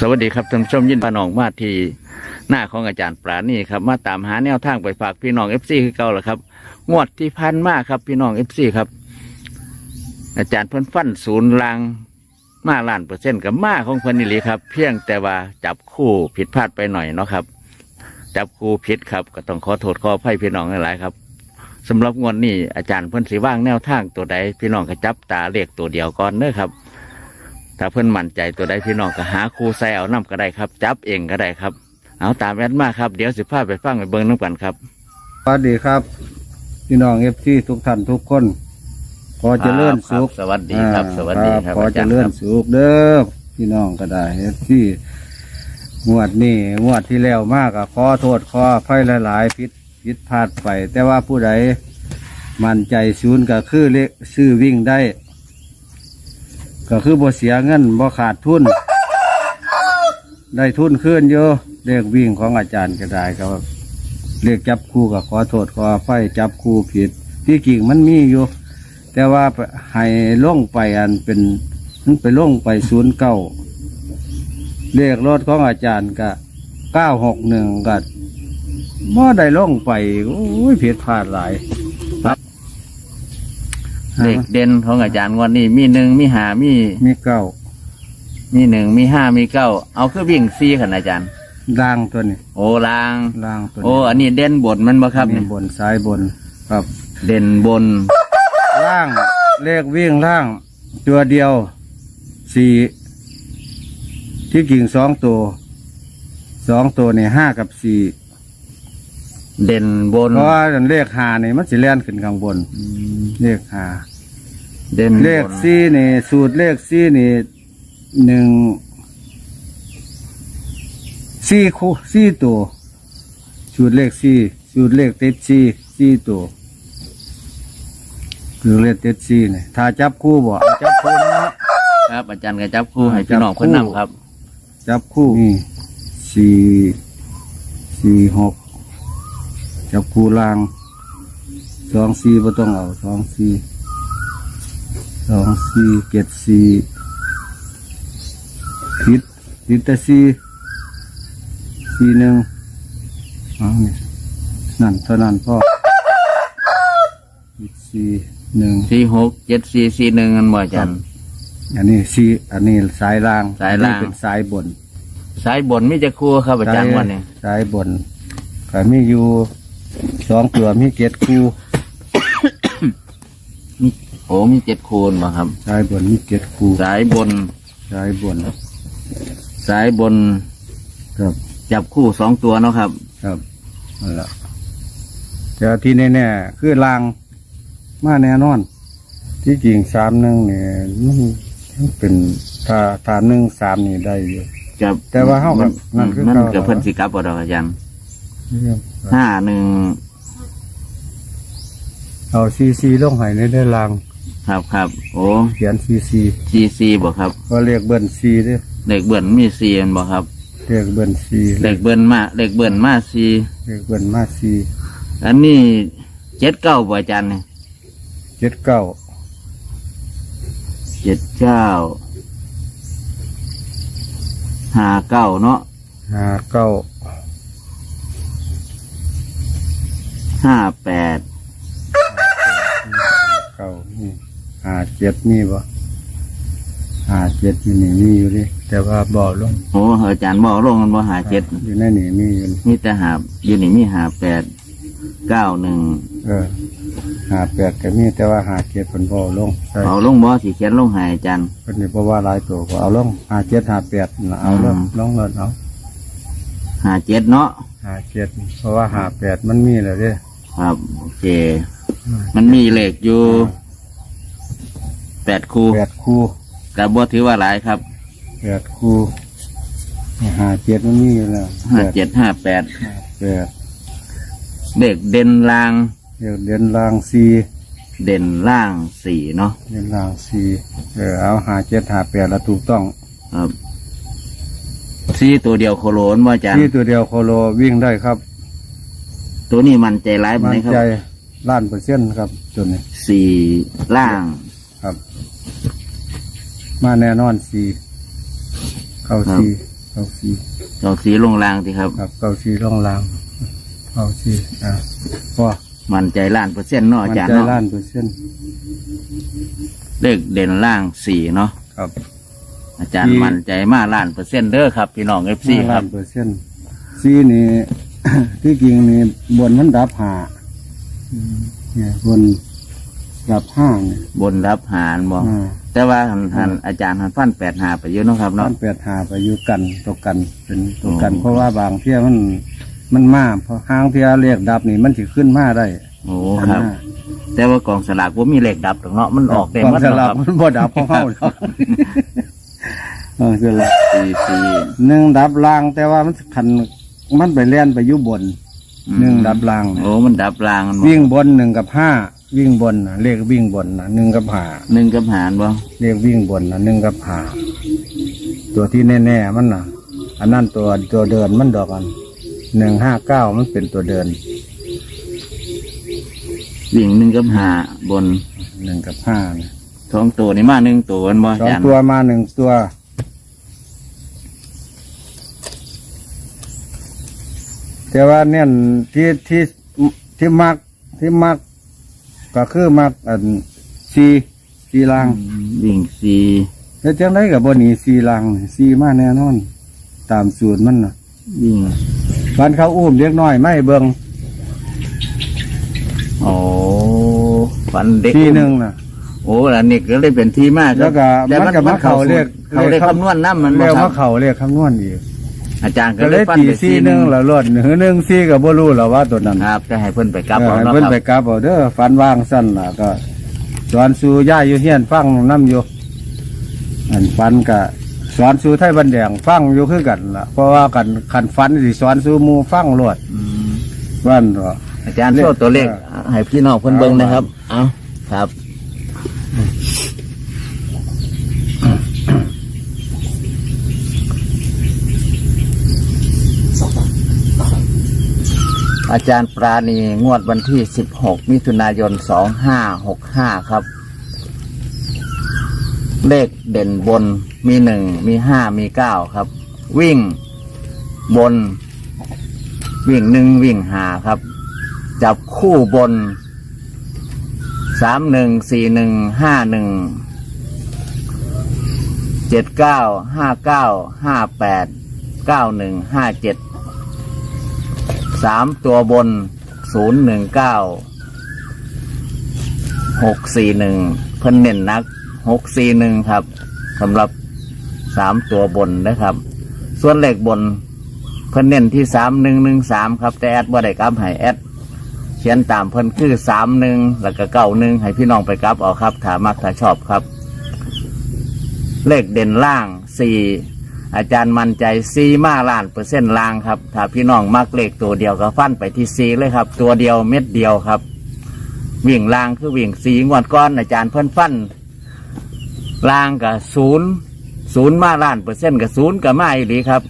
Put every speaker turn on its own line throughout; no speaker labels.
สวัสดีครับท่านผู้ชมยินดีน้องมาที่หน้าของอาจารย์ปราณีครับ มาตามหาแนวทางไปฝากพี่น้องเอฟซีคือเก่าแหละครับ งวดที่พันมากครับ พี่น้องเอฟซีครับ อาจารย์เพิ่นฟันศูนย์ลางมาล้านเปอร์เซ็นต์กับมาของเพิ่นนี่เลยครับ เพียงแต่ว่าจับคู่ผิดพลาดไปหน่อยเนาะครับ จับคู่ผิดครับ ก็ต้องขอโทษขออภัยพี่น้องหลายๆครับสำหรับงวดนี้อาจารย์เพิ่นสีว่างแนวทางตัวใดพี่น้องก็จับตาเลขตัวเดียวก่อนเด้อครับ ถ้าเพื่อนมั่นใจตัวใดพี่น้องก็หาครูใส่เอาน้ำก็ได้ครับ จับเองก็ได้ครับ เอาตามแอดมาครับเดี๋ยวสิพาไปฟังไปเบิ้งน้ำกันครับ
สวัสดีครับ พี่น้องเอฟซีทุกท่านทุกคน ขอเจริญสุข
สวัสดีครับ สวัสดีครับ
ขอ
อา
เจ
จารย์
ริ
ค
ญ
รับ
สุขเด้อพี่น้องก็ได้เอฟซีงวดนี้งวดที่แล้วมากอะขอโทษขออภัยหลายๆผิดผิดพลาดไป แต่ว่าผู้ใดมั่นใจศูนย์ก็คือเลขซื้อวิ่งได้ ก็คือบ่เสียเงินบ่ขาดทุน ได้ทุนขึ้นเยอะเลขวิ่งของอาจารย์ก็ได้ก็เรียกจับคู่กับขอโทษขอไฟจับคู่ผิดที่กิ่งมันมีอยู่ แต่ว่าให้ล่งไปอันเป็นมันไปล่งไปศูนย์เก้าเรียกรถของอาจารย์ก็เก้าหกหนึ่งก็บ่ได้ล่งไปโอ้ยผิดพลาดหลาย
เลขเด่นของอาจารย์งวันนี้มีหนึ่งมีหามี
มีเก้า
มีหนึ่งมีห้ามีเก้าเอาคือวิ่งซีขันอาจารย์
ล่างตัวนี้
โอ้ลาง
ล่างตัว
โอ้
นี้
อันนี้เด่นบนมันบ่ครับ
มี
เนี่ย
บนซ้ายบนครับ
เด่นบน
ล่างเลขวิ่งล่าง ตัวเดียวสี่ที่กิ่งสองตัวสองตัวนี่ห้ากับสี่
เด่นบน
เพราะว่าเลขหานี่มันสิเล่นขึ้นข้างบน
อืม
เลขหา
เด่นบน
เลขสี่นี่ สูตรเลขสี่นี่หนึ่งสี่คู่สี่ตัวสูตรเลขสี่สูตรเลขติดสี่สี่ตัวคือเลขติดสี่นี่ถ้าจับคู่บ่เอาจับคู่นะ
ครับ อาจารย์ก็จับคู่ให้พี่น้องเพิ่นนำครับ
จับคู่นี่สี่สี่หก จับคู่ล่างสองสี่บ่ต้องเอาสองสี่สองสี่เจ็ดสี่ผิดผิดแต่สี่สี่หนึ่งเอานี่นั่นเท่านั้นพ่อผิดสี่หนึ่ง
สี่หกเจ็ดสี่สี่หนึ่งกันบ่อาจารย์
อันนี้สี่อันนี้สายล่าง
สายล่าง
อันนี้เป็นสายบน
สายบนมีจะคู่ครับอาจารย์วันนี้
สายบนก็มีอยู่ สองตัวมีเกตคู่
โอ้มีเจ็ดคูณบ่ครับ
สายบนมีเกตคู่
สายบน
สายบน
สายบน
ครับ
จับคู่สองตัวเนาะครับ
ครับนั่นแหละแต่ที่แน่ๆคือลางมาแน่นอน ที่จริงสามหนึ่งเนี่ยมันมันเป็นถ้าถ้าหนึ่งสามนี่ได้อยู่
จับ
แต่ว่าเฮากับนั่นคือ
มัน
เก่า
กับเพิ่นสิกลับบ่ดอกอาจารย์ห้าหนึ่ง
เอาซีซีลงใหายในได้ลาง
ครับครับโอ้
เขียนซีซี
ซีซีบ่ครับ
ก็เรียกเบิ้ลซีเด้อ
เลขเบิ่นมีซีอันบ่ครับ
เรียกเบิ้ลซี
เลขเบิ่นมาเลขเบิ่นมาซี
เรียกเบิ้ลมาซี
อันนี้เจ็ดเก้าบ่อาจารย์เนี่ย
เจ็ดเก้า
เจ็ดเก้าห้าเก้าเนาะ
ห้าเก้า
ห้าแปด
เก้านี่ ห้าเจ็ดนี่บ่ห้าเจ็ดนี่นี่มีอยู่ดิแต่ว่าบ่อลง
โอ้อาจารย์บอกลงมันบ่หาเจ็ด
อยู่ในนี่มีอยู่นี่
มีแต่หาอยู่นี่มีหาแปดเก้าหนึ่ง
เออห้าแปดก็มีแต่ว่าห้าเจ็ดเป็นบ่อลงใช่
เอาลงบ่สีเขียนลงใหายอาจารย์
เป็นนี่เพราะว่าหลายตัวก็เอาลงห้าเจ็ดห้าแปดน่ะเอาลง
อืม
ลงเลยเอา
หาเจ็ดเนาะ
ห้าเจ็ดเพราะว่าห้าแปดมันมีแล้วเด้
ครับโอเค มันมีเหล็กอยู่ แปดคู
แปดคู่
แต่บ่ถือว่าหลายครับ
แปดคู่ห้าเจ็ดมันมีอยู่แล้ว
ห้าเจ็ดห้าแปด
แปด
เด็กเด่นล่าง
เดี๋ยวเดือนลางซี
เด่นล่างสี่เนาะ
เดือนลางซีเออเอาหาเจ็ดหาแปดแล้วถูกต้อง
ครับสี่ตัวเดียวโคโลนบ่อาจารย์
ที่ตัวเดียวโคโลวิ่งได้ครับ
ตัวนี้มันใจร้ายไหม
มั่น
ครับ
ใจล้านเปอร์เซ็นต์ครับตัวนี้
สี่ล่าง
ครับ มาแน่นอนซีเข้าซีเก้าสี่
เก้าสีลงรางสิครับ
ครับเก้าสี่ร่องลางเก้าสี่อ่าพอ
มันใจล้านเปอร์เซ็นต์เนาะ
มั
อานจารย์
ใจ
เนาะ
ล้านเปอร์เซ็นต์
เลขเด่นล่างสี่เนาะ
ครับ
อาจารย์
สี่
มั่นใจมาล้านเปอร์เซ็นต์เด้อครับพี่น้องเอฟซีค
ล้า
รับ
นเปอร์เซ็นต์สี่นี่ที่จริงนี่บนมันดับหาเนี่ยบนดับห้าเนี่ย
บนรับหารบ่
อ่า
แต่ว่าหันหันอาจารย์หันฟันแปดหาไปเยอะเนาะครับ
มั
เนาะ
นแปดหาไปอยู่กันตัวกันเป็นตัวกัน
อ๋อ
เพราะว่าบางเที่ยมันมันมาเพราะห้างเที่ยเรียกดับนี่มันสิขึ้นมาได้
โอ้ครับ แต่ว่ากองสลากว่ามีเลขดับตรงเนาะมันออกได้
กอง
หมด
ส
เนาะ
ลั
ค
บ
รับ
มันบ่ดับเพราะเฮาดอกเออสลับ
สี่สี่
หนึ่งดับล่างแต่ว่ามันขันมันไปเล่นไปอยู่บน
อืม
หนึ่งดับล่างน่ะ
โอ้มันดับรางมันบ่
วิ่งบนหนึ่งกับห้า วิ่งบนน่ะเลขวิ่งบนน่ะหนึ่งกับห้า
หนึ่งกับหารบ่
เลขวิ่งบนน่ะหนึ่งกับห้าตัวที่แน่ๆมันน่ะอันนั้นตัวตัวเดินมันดอกอันหนึ่งห้าเก้ามันเป็นตัวเดิน
วิ่งหนึ่งกับหาบน
หนึ่งกับห้าเนี่ย
สองตัวนี่มาหนึ่งตัวมันบ่
ส
อา
อง
จารย์
ตัวมาหนึ่งตัวแต่ว่าเนี่ยที่ที่ที่มักที่มัก ก็คือมักอันซีซีลาง
วิ่งสี่
แล้วจังได้กับบหนีซีลางซีมาแน่นอน ตามสูตรมันนะ
วิ่ง
วันเขาอุ้มเล็กน้อยไม่เบิง
โอ้ฟันเด็ก
ซีหนึ่งนะ
โอ้แล้วนี่ก็เลยเป็นที่มาก
แล้วก็
แต่
มันกับมันเขาเรียก
เขาเรียกคำนวณน้ำมันบ่
เรียก
ครั
ว่า
บ
เขาเรียกคำนวณอีก
อาจารย์ก็
ก็
เล
เลยย
ฟัน
ตี
ไป
ซี
สี่
หนึ่งแล้วรถหรือหนึ่งซีกับบ่รู้แล้วว่าตัวนั้น
ครับจะให้เพิ่นไปกลับ
เออ
เอา
ให้
เนาะ
เพิ่น
ครับ
ไปกลับเอาเด้อฟันวางสั้นล่ะก็สอนสู่ย่าอยู่เฮียนฟังน้ำอยู่อันฟันก็สอนสู่ไทยบันแดงฟังอยู่คือกันล่ะเพราะว่ากันขันฟันสิสอนสู่หมูฟังรวด
อืม
วันก็
อาจารย์โชว์ตัวเลขให้พี่น้องเพิ่นเบิ่งนะครับ เอาครับ อาจารย์ปราณีงวดวันที่ 16 มิถุนายน 2565 ครับ เลขเด่นบนมีหนึ่งมีห้ามีเก้าครับ วิ่งบน วิ่งหนึ่งวิ่งหาครับ จับคู่บนสามหนึ่งสี่หนึ่งห้าหนึ่งเจ็ดเก้าห้าเก้าห้าแปดเก้าหนึ่งห้าเจ็ด สามตัวบนศูนย์หนึ่งเก้าหกสี่หนึ่งเพิ่นเน้นนักหกสี่หนึ่งครับสำหรับสามตัวบนนะครับ ส่วนเลขบน เพิ่นเน้นที่สามหนึ่งหนึ่งสามครับ แต่แอดบ่ได้กลับให้แอดเขียนตามเพิ่นคือสามหนึ่งแล้วก็เก้าหนึ่งให้พี่น้องไปกลับเอาครับถามักถ้าชอบครับ เลขเด่นล่างสี่ อาจารย์มั่นใจซีมาล้านเปอร์เซ็นต์ลางครับ ถ้าพี่น้องมักเลขตัวเดียวก็ฟันไปที่ซีเลยครับ ตัวเดียวเม็ดเดียวครับ วิ่งลางคือวิ่งสีงวดก้อนอาจารย์เพิ่นฟันลางกับศูนย์ศูนย์มาล้านเปอร์เซ็นต์กับศูนย์กับมาอีหลีครับ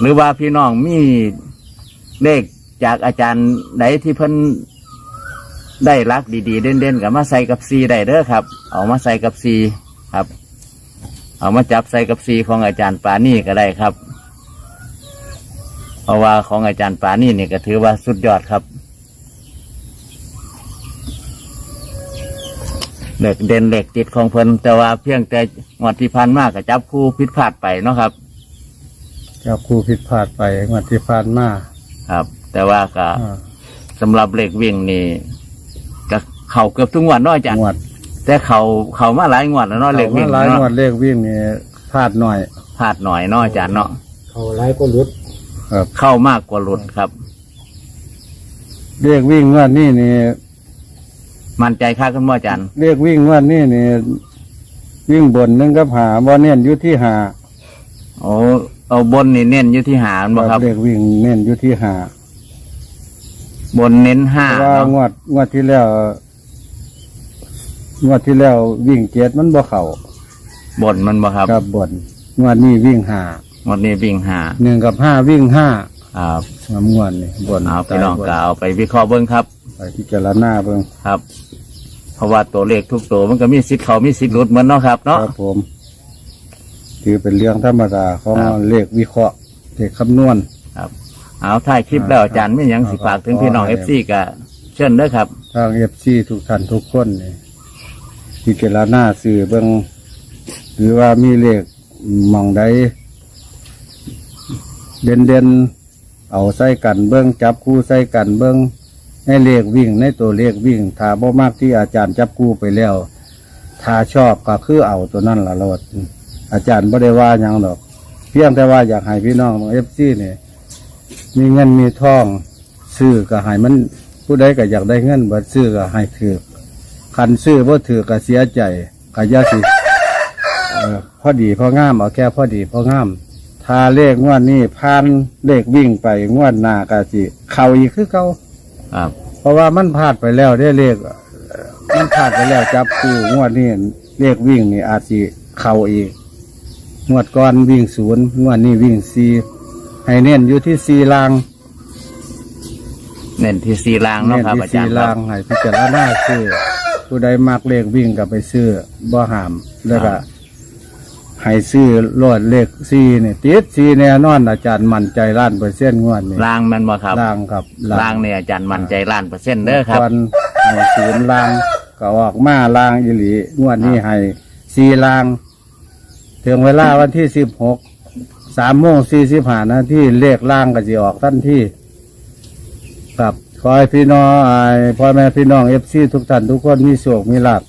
หรือว่าพี่น้องมีเลขจากอาจารย์ใดที่เพิ่นได้รักดีๆ เด่นๆกับมาใส่กับซีได้เด้อครับ เอามาใส่กับซีครับ เอามาจับใส่กับซีของอาจารย์ปานี่ก็ได้ครับ เพราะว่าของอาจารย์ปานี่นี่ก็ถือว่าสุดยอดครับเหล็กเด่นเหล็กติดของเพิ่นแต่ว่าเพียงแต่งวดที่พันมากก็จับคู่ผิดพลาดไปเนาะครับ
เจ้าครูผิดพลาดไปงวันที่ผ่านมา
ครับ แต่ว่าก็
อ่า
สำหรับเหล็กวิ่งนี่ก็เข่าเกือบทุกงวดเนาะอาจารย์
งวด
แต่เขาเขามาหลายงวดแล้วเนาะเหล็ก
เขา
วิ่ง
มาหลายงว
เนาะ
ดเลขวิ่งนี่พลาดหน่อย
พลาดหน่อยเนาะอาจารย์เนาะ
เขาไล่ก็หลุด
ครับ
เข้ามากกว่าหลุดครับ
เลขวิ่งงวดนี่นี่
มั่นใจค่าขึ้นว่าอาจารย์
เลขวิ่งงวดนี่นี่ วิ่งบนหนึงกับหาบ่เน้นอยู่ที่หา
โอ้เอาบนนี่เน้นอยู่ที่หารบ่ครับ
เลขวิ่งเน้นอยู่ที่หา
บนเน้นห้า
เพราะว่า
เนาะ
งวดงวดที่แล้ว งวดที่แล้ววิ่งเจ็ดมันบ่เข่า
บนมันบ่ครับ
กับบนงวดนี้วิ่งหา
หมดนี้วิ่งหา
หนึ่งกับห้าวิ่งห้า
ครับ
สามงวดนี่บน
เอาพี่น้อง
ตายบ
ก็เอาไปวิเคราะห์เบิ้งครับ
ไปที่เจารณาเบิ่ง
ครับ เพราะว่าตัวเลขทุกตัวมันก็มีสิทธิ์เขามีสิทธิ์หลุดเหมือนเนาะครับ
ค
เนาะ
รับผมถือเป็นเรื่องธรรมดาของ
ครับ
เลขวิเคราะห์เลขคำนวณ
ครับ เอาถ่ายคลิปแล้วอาจารย์ไม่ยังสิฝากถึงพี่น้องเอฟซีก็เชิญเด้อครับ
ทางเอฟซีทุกท่านทุกคนนี่ พิจารณาสื่อเบิงหรือว่ามีเลขมองใดเด่นเด่นเอาใส่กันเบิงจับคู่ใส่กันเบิงให้เลขวิ่งในตัวเลขวิ่งถ้าบ่มากที่อาจารย์จับคู่ไปแล้วถ้าชอบก็คือเอาตัวนั้นละโลดอาจารย์ไม่ได้ว่ายังหรอก เพียงแต่ว่าอยากให้พี่น้องเอฟซีเนี่ยมีเงินมีทองซื้อก็ให้มันผู้ใดก็อยากได้เงินบัดซื้อก็ให้ถือ คันซื้อบ่ถือก็เสียใจก็อย่าสิเอ่อพอดีพองามเอาแค่พอดีพองามถ้าเลขงวดนี้ผ่านเลขวิ่งไปงวดหน้าก็สิเข้าอีกคือเก่า
ครับ
เพราะว่ามันผ่านไปแล้วได้เลขเอ่อมันผ่านไปแล้วจับคู่งวดนี้เลขวิ่งนี่อาจสิเข้าอีกงวดก่อนวิ่งศูนย์งวดนี้วิ่งสี่ให้เน้นอยู่ที่สี่ลาง
เน้นที่สีรางเนาะ
เน้น
ครับ
ที่
อาจา
สี่
รย์ค
ลา
รับ
งให้พิจารณาซื้อ ผู้ใดมักเลขวิ่งกับไปซื้อบ่หามแล้วก็ให้ซื้อรอดเลขสี่เนี่ยติดสี่แน่นอนอาจารย์มั่นใจล้านเปอร์เซ็นต์งวดนี้
รางแมันบ่ครับ
ลางครับ
รางเนี่ยอาจารย์มั่นใจล้านเปอร์เซ็นต์เด้อครับ
ก่อนให้ศูนย์ลางก็ออกมาลางอีหลีงวดนี้ให้สี่ลาง ถึงเวลาวันที่สิบหกสามโมงสี่สิบห้านาทีเลขล่างก็จะออกทันทีครับ ขอให้พี่น้องไอ้พ่อแม่พี่น้องเอฟซีทุกท่านทุกคนมีโชคมีลาภ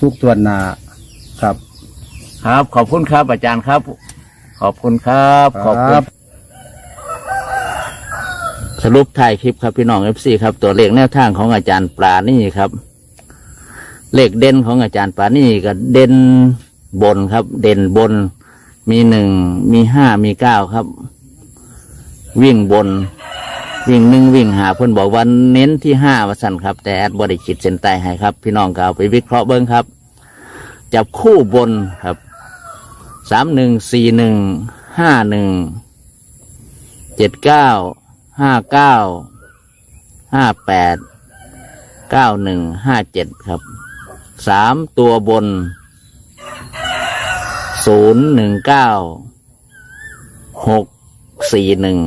ทุกตัวนหนาครับ
ครับ ขอบคุณครับอาจารย์ครับ ขอบคุณครับ ขอบคุ
ครั
ณ
บ
สรุปถ่ายคลิปครับพี่น้องเอฟซีครับ ตัวเลขแนวทางของอาจารย์ปรานี่ครับ เลขเด่นของอาจารย์ปรานี่ก็เด่นบนครับ เด่นบน มีหนึ่งมีห้ามีเก้าครับ วิ่งบน วิ่งหนึ่งวิ่งหาเพื่อนบอกว่าเน้นที่ห้าวสันครับ แต่แอดบริคิดเส้นใต้ให้ครับ พี่น้องก็เอาไปวิเคราะห์เบิ้งครับ จับคู่บนครับสามหนึ่งสี่หนึ่งห้าหนึ่งเจ็ดเก้าห้าเก้าห้าแปดเก้าหนึ่งห้าเจ็ดครับสามตัวบนศูนย์หนึ่งเก้าหกสี่หนึ่ง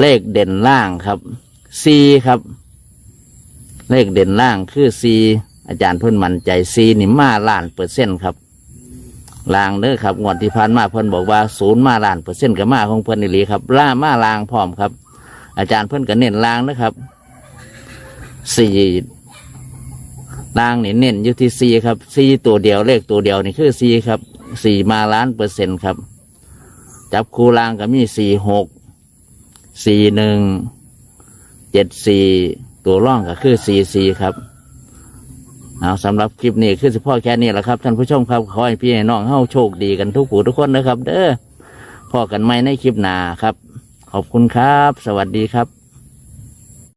เลขเด่นล่างครับซีครับ เลขเด่นล่างคือซีอาจารย์เพิ่นมั่นใจซีนี่มาล้านเปอร์เซ็นต์ครับลางเด้อครับงวดที่ผ่านมาเพิ่นบอกว่าศูนย์มาล้านเปอร์เซ็นต์กับมาของเพิ่นนี่ลีครับล่ามาลางพร้อมครับ อาจารย์เพิ่นก็เน้นลางนะครับสี่ลางนี่เน้นอยู่ที่ซีครับซีตัวเดียวเลขตัวเดียวนี่คือซีครับสี่มาล้านเปอร์เซ็นต์ครับ จับคู่ลางก็มีสี่หก สี่หนึ่งเจ็ดสี่ตัวร่องก็คือสี่สี่ครับเอาสำหรับคลิปนี้คือสิพ่อแค่นี้แหละครับท่านผู้ชมครับขอให้พี่น้องเฮาโชคดีกันทุกผู้ทุกคนนะครับ เด้อพ่อกันไม่ในคลิปหน้าครับ ขอบคุณครับ สวัสดีครับ